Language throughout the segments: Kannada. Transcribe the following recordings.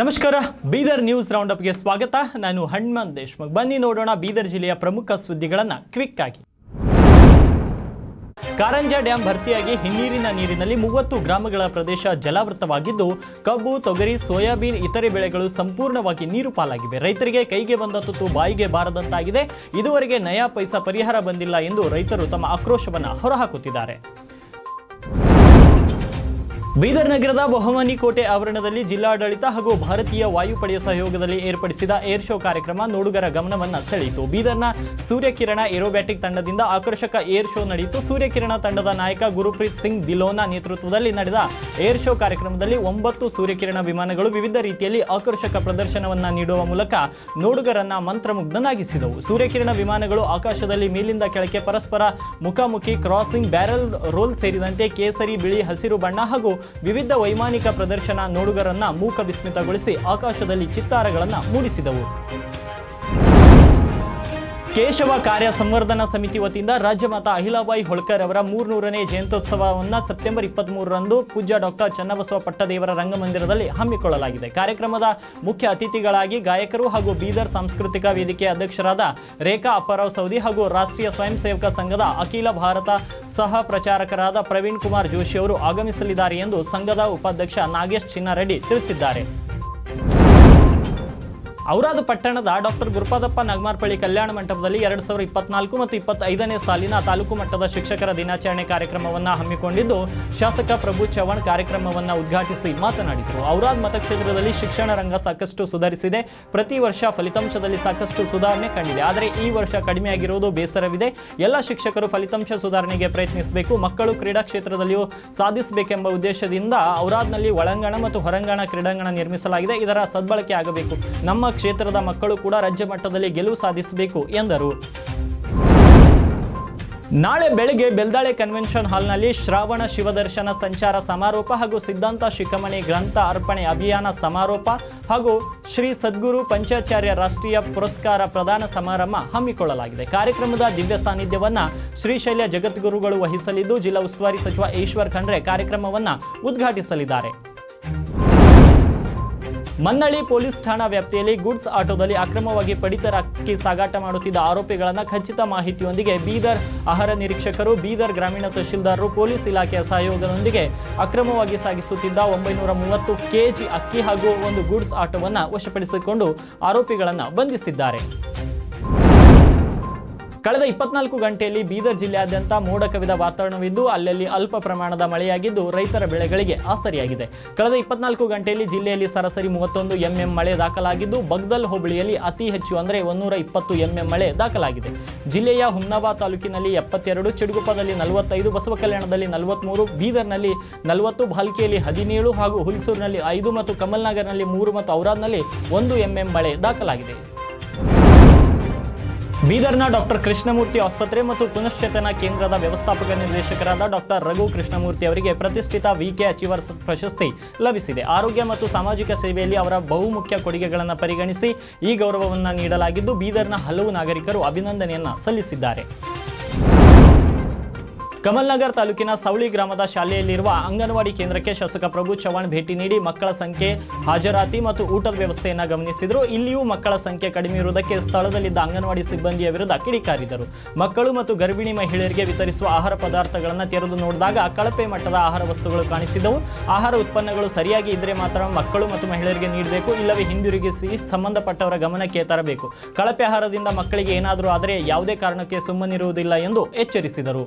ನಮಸ್ಕಾರ, ಬೀದರ್ ನ್ಯೂಸ್ ರೌಂಡ್ ಅಪ್ಗೆ ಸ್ವಾಗತ. ನಾನು ಹಣ್ಮನ್ ದೇಶ್ಮುಖ್. ಬನ್ನಿ ನೋಡೋಣ ಬೀದರ್ ಜಿಲ್ಲೆಯ ಪ್ರಮುಖ ಸುದ್ದಿಗಳನ್ನು ಕ್ವಿಕ್ ಆಗಿ. ಕಾರಂಜಾ ಡ್ಯಾಂ ಭರ್ತಿಯಾಗಿ ಹಿನ್ನೀರಿನ ನೀರಿನಲ್ಲಿ ಮೂವತ್ತು ಗ್ರಾಮಗಳ ಪ್ರದೇಶ ಜಲಾವೃತವಾಗಿದ್ದು, ಕಬ್ಬು, ತೊಗರಿ, ಸೋಯಾಬೀನ್, ಇತರೆ ಬೆಳೆಗಳು ಸಂಪೂರ್ಣವಾಗಿ ನೀರು ಪಾಲಾಗಿವೆ. ರೈತರಿಗೆ ಕೈಗೆ ಬಂದ ತುತ್ತು ಬಾಯಿಗೆ ಬಾರದಂತಾಗಿದೆ. ಇದುವರೆಗೆ ನಯಾ ಪೈಸಾ ಪರಿಹಾರ ಬಂದಿಲ್ಲ ಎಂದು ರೈತರು ತಮ್ಮ ಆಕ್ರೋಶವನ್ನು ಹೊರಹಾಕುತ್ತಿದ್ದಾರೆ. ಬೀದರ್ ನಗರದ ಬಹುಮನಿ ಕೋಟೆ ಆವರಣದಲ್ಲಿ ಜಿಲ್ಲಾಡಳಿತ ಹಾಗೂ ಭಾರತೀಯ ವಾಯುಪಡೆಯ ಸಹಯೋಗದಲ್ಲಿ ಏರ್ಪಡಿಸಿದ ಏರ್ ಶೋ ಕಾರ್ಯಕ್ರಮ ನೋಡುಗರ ಗಮನವನ್ನು ಸೆಳೆಯಿತು. ಬೀದರ್ನ ಸೂರ್ಯಕಿರಣ ಏರೋಬ್ಯಾಟಿಕ್ ತಂಡದಿಂದ ಆಕರ್ಷಕ ಏರ್ ಶೋ ನಡೆಯಿತು. ಸೂರ್ಯಕಿರಣ ತಂಡದ ನಾಯಕ ಗುರುಪ್ರೀತ್ ಸಿಂಗ್ ದಿಲೋನಾ ನೇತೃತ್ವದಲ್ಲಿ ನಡೆದ ಏರ್ ಶೋ ಕಾರ್ಯಕ್ರಮದಲ್ಲಿ ಒಂಬತ್ತು ಸೂರ್ಯಕಿರಣ ವಿಮಾನಗಳು ವಿವಿಧ ರೀತಿಯಲ್ಲಿ ಆಕರ್ಷಕ ಪ್ರದರ್ಶನವನ್ನು ನೀಡುವ ಮೂಲಕ ನೋಡುಗರನ್ನ ಮಂತ್ರಮುಗ್ಧನಾಗಿಸಿದವು. ಸೂರ್ಯಕಿರಣ ವಿಮಾನಗಳು ಆಕಾಶದಲ್ಲಿ ಮೇಲಿಂದ ಕೆಳಕ್ಕೆ ಪರಸ್ಪರ ಮುಖಾಮುಖಿ, ಕ್ರಾಸಿಂಗ್, ಬ್ಯಾರಲ್ ರೋಲ್ ಸೇರಿದಂತೆ ಕೇಸರಿ, ಬಿಳಿ, ಹಸಿರು ಬಣ್ಣ ಹಾಗೂ ವಿವಿಧ ವೈಮಾನಿಕ ಪ್ರದರ್ಶನ ನೋಡುಗರನ್ನ ಮೂಕ ವಿಸ್ಮಿತಗೊಳಿಸಿ ಆಕಾಶದಲ್ಲಿ ಚಿತ್ತಾರಗಳನ್ನು ಮೂಡಿಸಿದವು. ಕೇಶವ ಕಾರ್ಯ ಸಂವರ್ಧನಾ ಸಮಿತಿ ವತಿಯಿಂದ ರಾಜ್ಯಮಾತಾ ಅಹಿಲಾಬಾಯಿ ಹೊಳ್ಕರ್ ಅವರ ಮೂರ್ನೂರನೇ ಜಯಂತ್ಯೋತ್ಸವವನ್ನು ಸೆಪ್ಟೆಂಬರ್ ಇಪ್ಪತ್ಮೂರರಂದು ಪೂಜ್ಯ ಡಾಕ್ಟರ್ ಚನ್ನಬಸವ ಪಟ್ಟದೇವರ ರಂಗಮಂದಿರದಲ್ಲಿ ಹಮ್ಮಿಕೊಳ್ಳಲಾಗಿದೆ. ಕಾರ್ಯಕ್ರಮದ ಮುಖ್ಯ ಅತಿಥಿಗಳಾಗಿ ಗಾಯಕರು ಹಾಗೂ ಬೀದರ್ ಸಾಂಸ್ಕೃತಿಕ ವೇದಿಕೆ ಅಧ್ಯಕ್ಷರಾದ ರೇಖಾ ಅಪ್ಪಾರಾವ್ ಸೌದಿ ಹಾಗೂ ರಾಷ್ಟ್ರೀಯ ಸ್ವಯಂ ಸೇವಕ ಸಂಘದ ಅಖಿಲ ಭಾರತ ಸಹ ಪ್ರಚಾರಕರಾದ ಪ್ರವೀಣ್ ಕುಮಾರ್ ಜೋಶಿ ಅವರು ಆಗಮಿಸಲಿದ್ದಾರೆ ಎಂದು ಸಂಘದ ಉಪಾಧ್ಯಕ್ಷ ನಾಗೇಶ್ ಚಿನ್ನಾರೆಡ್ಡಿ ತಿಳಿಸಿದ್ದಾರೆ. ಔರಾದ ಪಟ್ಟಣದ ಡಾಕ್ಟರ್ ಗುರುಪಾದಪ್ಪ ನಗಮಾರ್ಪಳ್ಳಿ ಕಲ್ಯಾಣ ಮಂಟಪದಲ್ಲಿ ಎರಡು ಸಾವಿರದ ಇಪ್ಪತ್ನಾಲ್ಕು ಮತ್ತು ಇಪ್ಪತ್ತೈದನೇ ಸಾಲಿನ ತಾಲೂಕು ಮಟ್ಟದ ಶಿಕ್ಷಕರ ದಿನಾಚರಣೆ ಕಾರ್ಯಕ್ರಮವನ್ನು ಹಮ್ಮಿಕೊಂಡಿದ್ದು, ಶಾಸಕ ಪ್ರಭು ಚವ್ಹಾಣ್ ಕಾರ್ಯಕ್ರಮವನ್ನು ಉದ್ಘಾಟಿಸಿ ಮಾತನಾಡಿದರು. ಔರಾದ್ ಮತಕ್ಷೇತ್ರದಲ್ಲಿ ಶಿಕ್ಷಣ ರಂಗ ಸಾಕಷ್ಟು ಸುಧಾರಿಸಿದೆ. ಪ್ರತಿ ವರ್ಷ ಫಲಿತಾಂಶದಲ್ಲಿ ಸಾಕಷ್ಟು ಸುಧಾರಣೆ ಕಂಡಿದೆ. ಆದರೆ ಈ ವರ್ಷ ಕಡಿಮೆಯಾಗಿರುವುದು ಬೇಸರವಿದೆ. ಎಲ್ಲ ಶಿಕ್ಷಕರು ಫಲಿತಾಂಶ ಸುಧಾರಣೆಗೆ ಪ್ರಯತ್ನಿಸಬೇಕು. ಮಕ್ಕಳು ಕ್ರೀಡಾ ಕ್ಷೇತ್ರದಲ್ಲಿಯೂ ಸಾಧಿಸಬೇಕೆಂಬ ಉದ್ದೇಶದಿಂದ ಔರಾದ್ನಲ್ಲಿ ಒಳಾಂಗಣ ಮತ್ತು ಹೊರಾಂಗಣ ಕ್ರೀಡಾಂಗಣ ನಿರ್ಮಿಸಲಾಗಿದೆ. ಇದರ ಸದ್ಬಳಕೆ ಆಗಬೇಕು. ನಮ್ಮ ಕ್ಷೇತ್ರದ ಮಕ್ಕಳು ಕೂಡ ರಾಜ್ಯ ಮಟ್ಟದಲ್ಲಿ ಗೆಲುವು ಸಾಧಿಸಬೇಕು ಎಂದರು. ನಾಳೆ ಬೆಳಗ್ಗೆ ಬೆಲ್ದಾಳೆ ಕನ್ವೆನ್ಷನ್ ಹಾಲ್ನಲ್ಲಿ ಶ್ರಾವಣ ಶಿವದರ್ಶನ ಸಂಚಾರ ಸಮಾರೋಪ ಹಾಗೂ ಸಿದ್ಧಾಂತ ಶಿಖಮಣಿ ಗ್ರಂಥ ಅರ್ಪಣೆ ಅಭಿಯಾನ ಸಮಾರೋಪ ಹಾಗೂ ಶ್ರೀ ಸದ್ಗುರು ಪಂಚಾಚಾರ್ಯ ರಾಷ್ಟ್ರೀಯ ಪುರಸ್ಕಾರ ಪ್ರದಾನ ಸಮಾರಂಭ ಹಮ್ಮಿಕೊಳ್ಳಲಾಗಿದೆ. ಕಾರ್ಯಕ್ರಮದ ದಿವ್ಯ ಸಾನ್ನಿಧ್ಯವನ್ನು ಶ್ರೀಶೈಲ್ಯ ಜಗದ್ಗುರುಗಳು ವಹಿಸಲಿದ್ದು, ಜಿಲ್ಲಾ ಉಸ್ತುವಾರಿ ಸಚಿವ ಈಶ್ವರ್ ಖಂಡ್ರೆ ಕಾರ್ಯಕ್ರಮವನ್ನು ಉದ್ಘಾಟಿಸಲಿದ್ದಾರೆ. ಮನ್ನಳ್ಳಿ ಪೊಲೀಸ್ ಠಾಣಾ ವ್ಯಾಪ್ತಿಯಲ್ಲಿ ಗುಡ್ಸ್ ಆಟೋದಲ್ಲಿ ಅಕ್ರಮವಾಗಿ ಪಡಿತರ ಅಕ್ಕಿ ಸಾಗಾಟ ಮಾಡುತ್ತಿದ್ದ ಆರೋಪಿಗಳನ್ನು ಖಚಿತ ಮಾಹಿತಿಯೊಂದಿಗೆ ಬೀದರ್ ಆಹಾರ ನಿರೀಕ್ಷಕರು, ಬೀದರ್ ಗ್ರಾಮೀಣ ತಹಶೀಲ್ದಾರರು, ಪೊಲೀಸ್ ಇಲಾಖೆಯ ಸಹಯೋಗದೊಂದಿಗೆ ಅಕ್ರಮವಾಗಿ ಸಾಗಿಸುತ್ತಿದ್ದ ಒಂಬೈನೂರ ಮೂವತ್ತು ಕೆಜಿ ಅಕ್ಕಿ ಹಾಗೂ ಒಂದು ಗುಡ್ಸ್ ಆಟೋವನ್ನು ವಶಪಡಿಸಿಕೊಂಡು ಆರೋಪಿಗಳನ್ನು ಬಂಧಿಸಿದ್ದಾರೆ. ಕಳೆದ ಇಪ್ಪತ್ನಾಲ್ಕು ಗಂಟೆಯಲ್ಲಿ ಬೀದರ್ ಜಿಲ್ಲೆಯಾದ್ಯಂತ ಮೋಡ ಕವಿದ ವಾತಾವರಣವಿದ್ದು, ಅಲ್ಲಲ್ಲಿ ಅಲ್ಪ ಪ್ರಮಾಣದ ಮಳೆಯಾಗಿದ್ದು, ರೈತರ ಬೆಳೆಗಳಿಗೆ ಆಸರಿಯಾಗಿದೆ. ಕಳೆದ ಇಪ್ಪತ್ನಾಲ್ಕು ಗಂಟೆಯಲ್ಲಿ ಜಿಲ್ಲೆಯಲ್ಲಿ ಸರಾಸರಿ ಮೂವತ್ತೊಂದು ಎಂಎಂ ಮಳೆ ದಾಖಲಾಗಿದ್ದು, ಬಗ್ದಲ್ ಹೋಬಳಿಯಲ್ಲಿ ಅತಿ ಹೆಚ್ಚು ಅಂದರೆ ಒಂದೂರ ಇಪ್ಪತ್ತು ಎಂಎಂ ಮಳೆ ದಾಖಲಾಗಿದೆ. ಜಿಲ್ಲೆಯ ಹುಮ್ನಾಬಾದ್ ತಾಲೂಕಿನಲ್ಲಿ ಎಪ್ಪತ್ತೆರಡು, ಚಿಡುಗುಪ್ಪದಲ್ಲಿ ನಲವತ್ತೈದು, ಬಸವಕಲ್ಯಾಣದಲ್ಲಿ ನಲವತ್ತ್ಮೂರು ಬೀದರ್ನಲ್ಲಿ ನಲವತ್ತು ಭಾಲ್ಕಿಯಲ್ಲಿ ಹದಿನೇಳು ಹಾಗೂ ಹುಲ್ಸೂರಿನಲ್ಲಿ ಐದು ಮತ್ತು ಕಮಲ್ನಗರ್ನಲ್ಲಿ ಮೂರು ಮತ್ತು ಔರಾದ್ನಲ್ಲಿ ಒಂದು ಎಂಎಂ ಮಳೆ ದಾಖಲಾಗಿದೆ. ಬೀದರ್ನ ಡಾಕ್ಟರ್ ಕೃಷ್ಣಮೂರ್ತಿ ಆಸ್ಪತ್ರೆ ಮತ್ತು ಪುನಶ್ಚೇತನ ಕೇಂದ್ರದ ವ್ಯವಸ್ಥಾಪಕ ನಿರ್ದೇಶಕರಾದ ಡಾಕ್ಟರ್ ರಘು ಕೃಷ್ಣಮೂರ್ತಿ ಅವರಿಗೆ ಪ್ರತಿಷ್ಠಿತ ವಿಕೆ ಅಚೀವರ್ಸ್ ಪ್ರಶಸ್ತಿ ಲಭಿಸಿದೆ. ಆರೋಗ್ಯ ಮತ್ತು ಸಾಮಾಜಿಕ ಸೇವೆಯಲ್ಲಿ ಅವರ ಬಹುಮುಖ್ಯ ಕೊಡುಗೆಗಳನ್ನು ಪರಿಗಣಿಸಿ ಈ ಗೌರವವನ್ನು ನೀಡಲಾಗಿದ್ದು, ಬೀದರ್ನ ಹಲವು ನಾಗರಿಕರು ಅಭಿನಂದನೆಯನ್ನು ಸಲ್ಲಿಸಿದ್ದಾರೆ. ಕಮಲ್ನಗರ್ ತಾಲೂಕಿನ ಸವಳಿ ಗ್ರಾಮದ ಶಾಲೆಯಲ್ಲಿರುವ ಅಂಗನವಾಡಿ ಕೇಂದ್ರಕ್ಕೆ ಶಾಸಕ ಪ್ರಭು ಚವ್ಹಾಣ್ ಭೇಟಿ ನೀಡಿ ಮಕ್ಕಳ ಸಂಖ್ಯೆ ಹಾಜರಾತಿ ಮತ್ತು ಊಟದ ವ್ಯವಸ್ಥೆಯನ್ನು ಗಮನಿಸಿದರು. ಇಲ್ಲಿಯೂ ಮಕ್ಕಳ ಸಂಖ್ಯೆ ಕಡಿಮೆ ಇರುವುದಕ್ಕೆ ಸ್ಥಳದಲ್ಲಿದ್ದ ಅಂಗನವಾಡಿ ಸಿಬ್ಬಂದಿಯ ವಿರುದ್ಧ ಕಿಡಿಕಾರಿದರು. ಮಕ್ಕಳು ಮತ್ತು ಗರ್ಭಿಣಿ ಮಹಿಳೆಯರಿಗೆ ವಿತರಿಸುವ ಆಹಾರ ಪದಾರ್ಥಗಳನ್ನು ತೆರೆದು ನೋಡಿದಾಗ ಕಳಪೆ ಮಟ್ಟದ ಆಹಾರ ವಸ್ತುಗಳು ಕಾಣಿಸಿದವು. ಆಹಾರ ಉತ್ಪನ್ನಗಳು ಸರಿಯಾಗಿ ಇದ್ದರೆ ಮಾತ್ರ ಮಕ್ಕಳು ಮತ್ತು ಮಹಿಳೆಯರಿಗೆ ನೀಡಬೇಕು, ಇಲ್ಲವೇ ಹಿಂದಿರುಗಿಸಿ ಸಂಬಂಧಪಟ್ಟವರ ಗಮನಕ್ಕೆ ತರಬೇಕು. ಕಳಪೆ ಆಹಾರದಿಂದ ಮಕ್ಕಳಿಗೆ ಏನಾದರೂ ಆದರೆ ಯಾವುದೇ ಕಾರಣಕ್ಕೆ ಸುಮ್ಮನಿರುವುದಿಲ್ಲ ಎಂದು ಎಚ್ಚರಿಸಿದರು.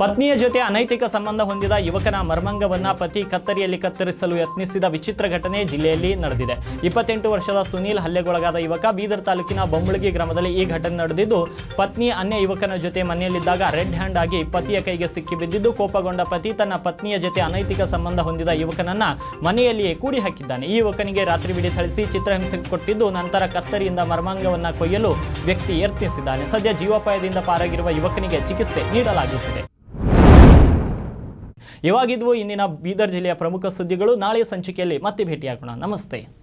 ಪತ್ನಿಯ ಜೊತೆ ಅನೈತಿಕ ಸಂಬಂಧ ಹೊಂದಿದ ಯುವಕನ ಮರ್ಮಂಗವನ್ನ ಪತಿ ಕತ್ತರಿಯಲ್ಲಿ ಕತ್ತರಿಸಲು ಯತ್ನಿಸಿದ ವಿಚಿತ್ರ ಘಟನೆ ಜಿಲ್ಲೆಯಲ್ಲಿ ನಡೆದಿದೆ. ಇಪ್ಪತ್ತೆಂಟು ವರ್ಷದ ಸುನೀಲ್ ಹಲ್ಲೆಗೊಳಗಾದ ಯುವಕ ಬೀದರ್ ತಾಲೂಕಿನ ಬೊಂಬುಳಗಿ ಗ್ರಾಮದಲ್ಲಿ ಈ ಘಟನೆ ನಡೆದಿದ್ದು, ಪತ್ನಿ ಅನ್ಯ ಯುವಕನ ಜೊತೆ ಮನೆಯಲ್ಲಿದ್ದಾಗ ರೆಡ್ ಹ್ಯಾಂಡ್ ಆಗಿ ಪತಿಯ ಕೈಗೆ ಸಿಕ್ಕಿಬಿದ್ದಿದ್ದು ಕೋಪಗೊಂಡ ಪತಿ ತನ್ನ ಪತ್ನಿಯ ಜೊತೆ ಅನೈತಿಕ ಸಂಬಂಧ ಹೊಂದಿದ ಯುವಕನನ್ನ ಮನೆಯಲ್ಲಿಯೇ ಕೂಡಿ ಹಾಕಿದ್ದಾನೆ. ಈ ಯುವಕನಿಗೆ ರಾತ್ರಿ ಥಳಿಸಿ ಚಿತ್ರಹಿಂಸೆ ಕೊಟ್ಟಿದ್ದು, ನಂತರ ಕತ್ತರಿಯಿಂದ ಮರ್ಮಾಂಗವನ್ನ ಕೊಯ್ಯಲು ವ್ಯಕ್ತಿ ಯತ್ನಿಸಿದ್ದಾನೆ. ಸದ್ಯ ಜೀವೋಪಾಯದಿಂದ ಪಾರಾಗಿರುವ ಯುವಕನಿಗೆ ಚಿಕಿತ್ಸೆ ನೀಡಲಾಗುತ್ತಿದೆ. ಇವಾಗಿದ್ವು. ಇಂದಿನ ಬೀದರ್ ಜಿಲ್ಲೆಯ ಪ್ರಮುಖ ಸುದ್ದಿಗಳು ನಾಳೆ ಸಂಚಿಕೆಯಲ್ಲಿ ಮತ್ತೆ ಭೇಟಿಯಾಗೋಣ. ನಮಸ್ತೆ.